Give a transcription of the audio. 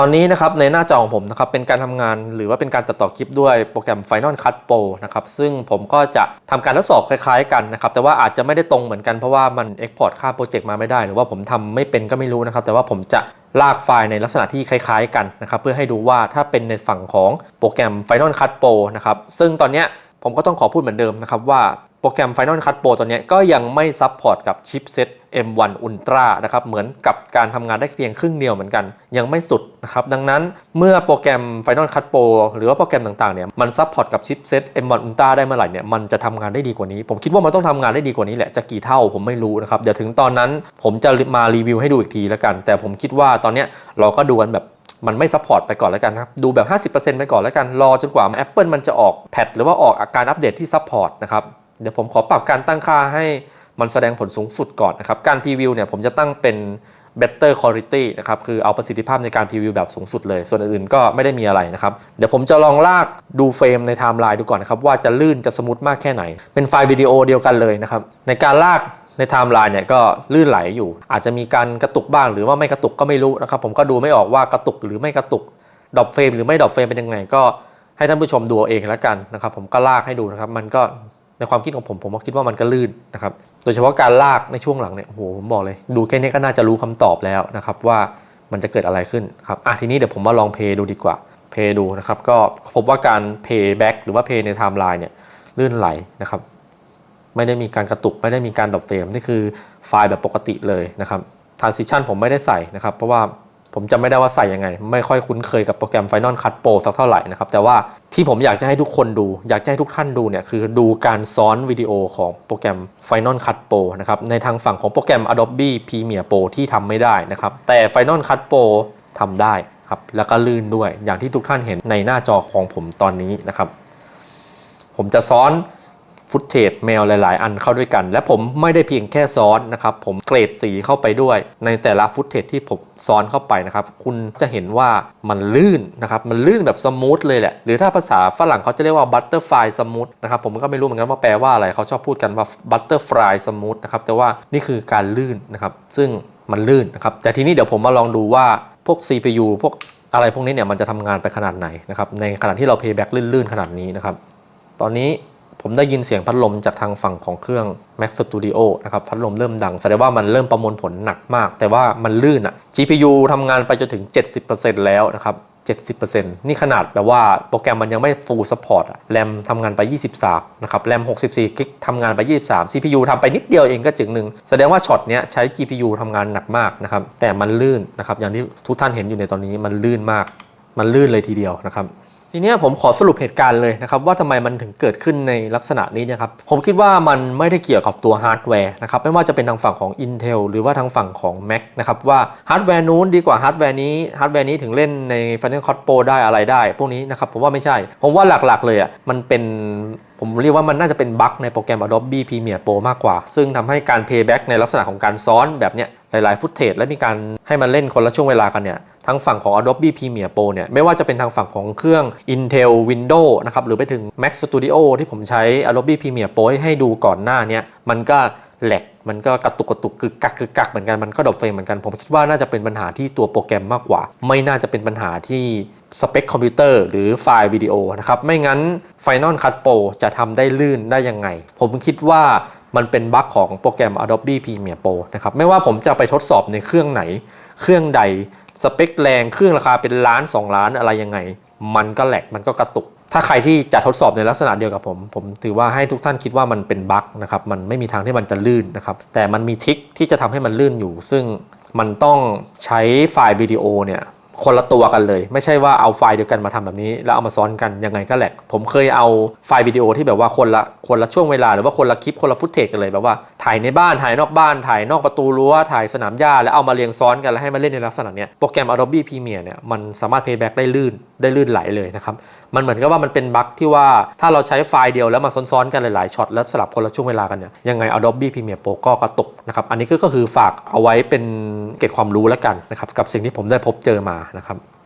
ตอนนี้นะครับในหน้าจอของผมนะครับเป็นการทำงานหรือว่าเป็นการตัดต่อคลิปด้วยโปรแกรม Final Cut Pro นะครับซึ่งผมก็จะทำการทดสอบคล้ายๆกันนะครับแต่ว่าอาจจะไม่ได้ตรงเหมือนกันเพราะว่ามัน Export ค่าโปรเจกต์มาไม่ได้ หรือว่าผมทำไม่เป็นก็ไม่รู้นะครับแต่ว่าผมจะลากไฟล์ในลักษณะที่คล้ายๆกันนะครับเพื่อให้ดูว่าถ้าเป็นในฝั่งของโปรแกรม Final Cut Pro นะครับซึ่งตอนนี้ผมก็ต้องขอพูดเหมือนเดิมนะครับว่าโปรแกรม Final Cut Pro ตัวเนี้ก็ยังไม่ซับพอร์ตกับชิปเซ็ต M1 Ultra นะครับเหมือนกับการทำงานได้เพียงครึ่งเดียวเหมือนกัน ยังไม่สุดนะครับดังนั้นเมื่อโปรแกรม Final Cut Pro หรือว่าโปรแกรมต่างๆเนี่ยมันซับพอร์ตกับชิปเซ็ต M1 Ultra ได้เมื่อไหร่เนี่ยมันจะทำงานได้ดีกว่านี้ ผมคิดว่ามันต้องทำงานได้ดีกว่านี้แหละจะกี่เท่าผมไม่รู้นะครับเดี๋ยวถึงตอนนั้นผมจะมารีวิวให้ดูอีกทีแล้วกัน แต่ผมคิดว่าตอนเนี้ยเราก็ดูกันแบบมันไม่ซัพพอร์ตไปก่อนแล้วกันครับ ดูแบบ 50%ไปก่อนแล้วกัน รอจนกว่า Apple มันจะออกแพทหรือว่าออกอาการอัปเดตที่ซัพพอร์ตนะครับ เดี๋ยวผมขอปรับการตั้งค่าให้ มันแสดงผลสูงสุดก่อนนะครับการพรีวิวเนี่ยผมจะตั้งเป็น better quality นะครับคือเอาประสิทธิภาพในการพรีวิวแบบสูงสุดเลย ส่วนอื่นๆก็ไม่ได้มีอะไรนะครับ เดี๋ยวผมจะลองลากดูเฟรมในไทม์ไลน์ดูก่อนนะครับ ว่าจะลื่นจะสมูทมากแค่ไหน เป็นไฟล์วิดีโอเดียวกันเลยนะครับ ในการลากในไทม์ไลน์เนี่ยก็ลื่นไหลอยู่ อาจจะมีการกระตุกบ้างหรือว่าไม่กระตุกก็ไม่รู้นะครับ ผมก็ดูไม่ออกว่ากระตุกหรือไม่กระตุกดรอปเฟรมหรือไม่ดรอปเฟรมเป็นยังไงก็ให้ท่านผู้ชมดูเอาเองแล้วกันนะครับ ผมก็ลากให้ดูนะครับ มันก็ ในความคิดของผมผมก็คิดว่ามันก็ลื่นนะครับ โดยเฉพาะการลากในช่วงหลังเนี่ยโอ้โหผมบอกเลย ดูแค่นี้ก็น่าจะรู้คำตอบแล้วนะครับว่ามันจะเกิดอะไรขึ้นครับอะทีนี้เดี๋ยวผมมาลองเพย์ดูดีกว่า เพย์ดูนะครับก็พบว่าการเพย์แบ็กหรือว่าเพย์ในไทม์ไลน์เนี่ยลื่นไหลนะครับ ไม่ได้มีการกระตุกไม่ได้มีการดรอปเฟรมนี่คือไฟล์แบบปกติเลยนะครับ transition ผมไม่ได้ใส่นะครับ เพราะว่า ผมจำไม่ได้ว่าใส่ยังไง ไม่ค่อยคุ้นเคยกับโปรแกรม Final Cut Pro สักเท่าไหร่นะครับ แต่ว่าที่ผมอยากจะให้ทุกคนดู อยากจะให้ทุกท่านดูเนี่ยคือดูการซ้อนวิดีโอของโปรแกรม Final Cut Pro นะครับ ในทางฝั่งของโปรแกรม Adobe Premiere Pro ที่ทำไม่ได้นะครับ แต่ Final Cut Pro ทำได้ครับ แล้วก็ลื่นด้วย อย่างที่ทุกท่านเห็นในหน้าจอของผมตอนนี้นะครับ ผมจะซ้อน ฟุตเทจแมวหลาย ๆ อันเข้าด้วยกัน และผมไม่ได้เพียงแค่ซ้อนนะครับ ผมเกรดสีเข้าไปด้วย ในแต่ละฟุตเทจที่ผมซ้อนเข้าไปนะครับ คุณจะเห็นว่ามันลื่นนะครับ มันลื่นแบบสมูทเลยแหละ หรือถ้าภาษาฝรั่งเขาจะเรียกว่าบัตเตอร์ฟลายสมูทนะครับ ผมก็ไม่รู้เหมือนกันว่าแปลว่าอะไรเขาชอบพูดกันว่าบัตเตอร์ฟลายสมูทนะครับ แต่ว่านี่คือการลื่นนะครับ ซึ่งมันลื่นนะครับ แต่ทีนี้เดี๋ยวผมมาลองดูว่าพวก CPU พวกอะไรพวกนี้เนี่ยมันจะทำงานไปขนาดไหนนะครับ ในขณะที่เราเพย์แบ็กลื่นๆ ขนาดนี้นะครับ ตอนนี้ ผมได้ยินเสียงพัดลมจากทางฝั่งของเครื่อง Mac Studio นะครับ พัดลมเริ่มดัง แสดงว่ามันเริ่มประมวลผลหนักมาก แต่ว่ามันลื่นอะ GPU ทำงานไปจนถึง 70%แล้วนะครับ70%นี่ขนาดแบบว่าโปรแกรมมันยังไม่ full support อะแรมทำงานไป 23 นะครับ แรม 64 กิกทำงานไป 23 CPU ทำไปนิดเดียวเองก็จึงหนึ่ง แสดงว่าช็อตเนี้ยใช้ GPU ทำงานหนักมากนะครับ แต่มันลื่นนะครับ อย่างที่ทุกท่านเห็นอยู่ในตอนนี้มันลื่นมาก มันลื่นเลยทีเดียวนะครับ ทีนี้ผมขอสรุปเหตุการณ์เลยนะครับว่าทำไมมันถึงเกิดขึ้นในลักษณะนี้นะครับผมคิดว่ามันไม่ได้เกี่ยวกับตัวฮาร์ดแวร์นะครับไม่ว่าจะเป็นทางฝั่งของ Intel หรือว่าทางฝั่งของ Mac นะครับว่าฮาร์ดแวร์นู้นดีกว่าฮาร์ดแวร์นี้ฮาร์ดแวร์นี้ถึงเล่นใน Final Cut Pro ได้อะไรได้ พวกนี้นะครับผมว่าไม่ใช่ ผมว่าหลักๆเลยอะมันเป็น ผมเรียกว่ามันน่าจะเป็นบั๊กในโปรแกรม Adobe Premiere Pro มากกว่า ซึ่งทำให้การ playback ในลักษณะของการซ้อนแบบเนี้ยหลาย ๆ ฟุตเทจและมีการให้มันเล่นคนละช่วงเวลากันเนี่ยทั้งฝั่งของ Adobe Premiere Pro เนี่ยไม่ว่าจะเป็นทางฝั่งของเครื่อง Intel Windows นะครับหรือไปถึง Mac Studio ที่ผมใช้ Adobe Premiere Pro ให้ดูก่อนหน้านี้มันก็ แหลกมันก็กระตุกกระตุกกึกกักกึกกักเหมือนกันมันก็ดรอปเฟรมเหมือนกัน ผมคิดว่าน่าจะเป็นปัญหาที่ตัวโปรแกรมมากกว่า ไม่น่าจะเป็นปัญหาที่สเปคคอมพิวเตอร์หรือไฟล์วิดีโอนะครับ ไม่งั้น Final Cut Pro จะทำได้ลื่นได้ยังไง ผมคิดว่ามันเป็นบั๊กของโปรแกรม Adobe Premiere Pro นะครับ ไม่ว่าผมจะไปทดสอบในเครื่องไหน เครื่องใดสเปคแรงเครื่องราคาเป็นล้าน 2 ล้านอะไรยังไง มันก็แหลกมันก็กระตุก ถ้าใครที่จะทดสอบในลักษณะเดียวกับผม ผมถือว่าให้ทุกท่านคิดว่ามันเป็นบั๊กนะครับ มันไม่มีทางที่มันจะลื่นนะครับ แต่มันมีทิคที่จะทำให้มันลื่นอยู่ ซึ่งมันต้องใช้ไฟล์วิดีโอเนี่ยคนละตัวกันเลย ไม่ใช่ว่าเอาไฟล์เดียวกันมาทำแบบนี้ แล้วเอามาซ้อนกันยังไงก็แหลกผมเคยเอาไฟล์วิดีโอที่แบบว่าคนละคนละช่วงเวลาหรือว่าคนละคลิปคนละฟุตเทจกันเลยแบบว่า ถ่ายในบ้านถ่ายนอกบ้านถ่ายนอกประตูรั้วถ่ายสนามหญ้าแล้วเอามาเรียงซ้อนกันแล้วให้มาเล่นในลักษณะเนี้ยโปรแกรม Adobe Premiere เนี่ยมันสามารถ playback ได้ลื่นได้ลื่นไหลเลยนะครับมันเหมือนกับว่ามันเป็นบั๊กที่ว่าถ้าเราใช้ไฟล์เดียวแล้วมาซ้อนๆกันหลายๆช็อตแล้วสลับคนละช่วงเวลากันเนี่ยยังไง Adobe Premiere Pro ก็กระตุกนะครับอันนี้ก็คือฝากเอาไว้เป็นเกร็ดความรู้แล้วกันนะครับกับสิ่งที่ผมได้พบเจอมานะครับ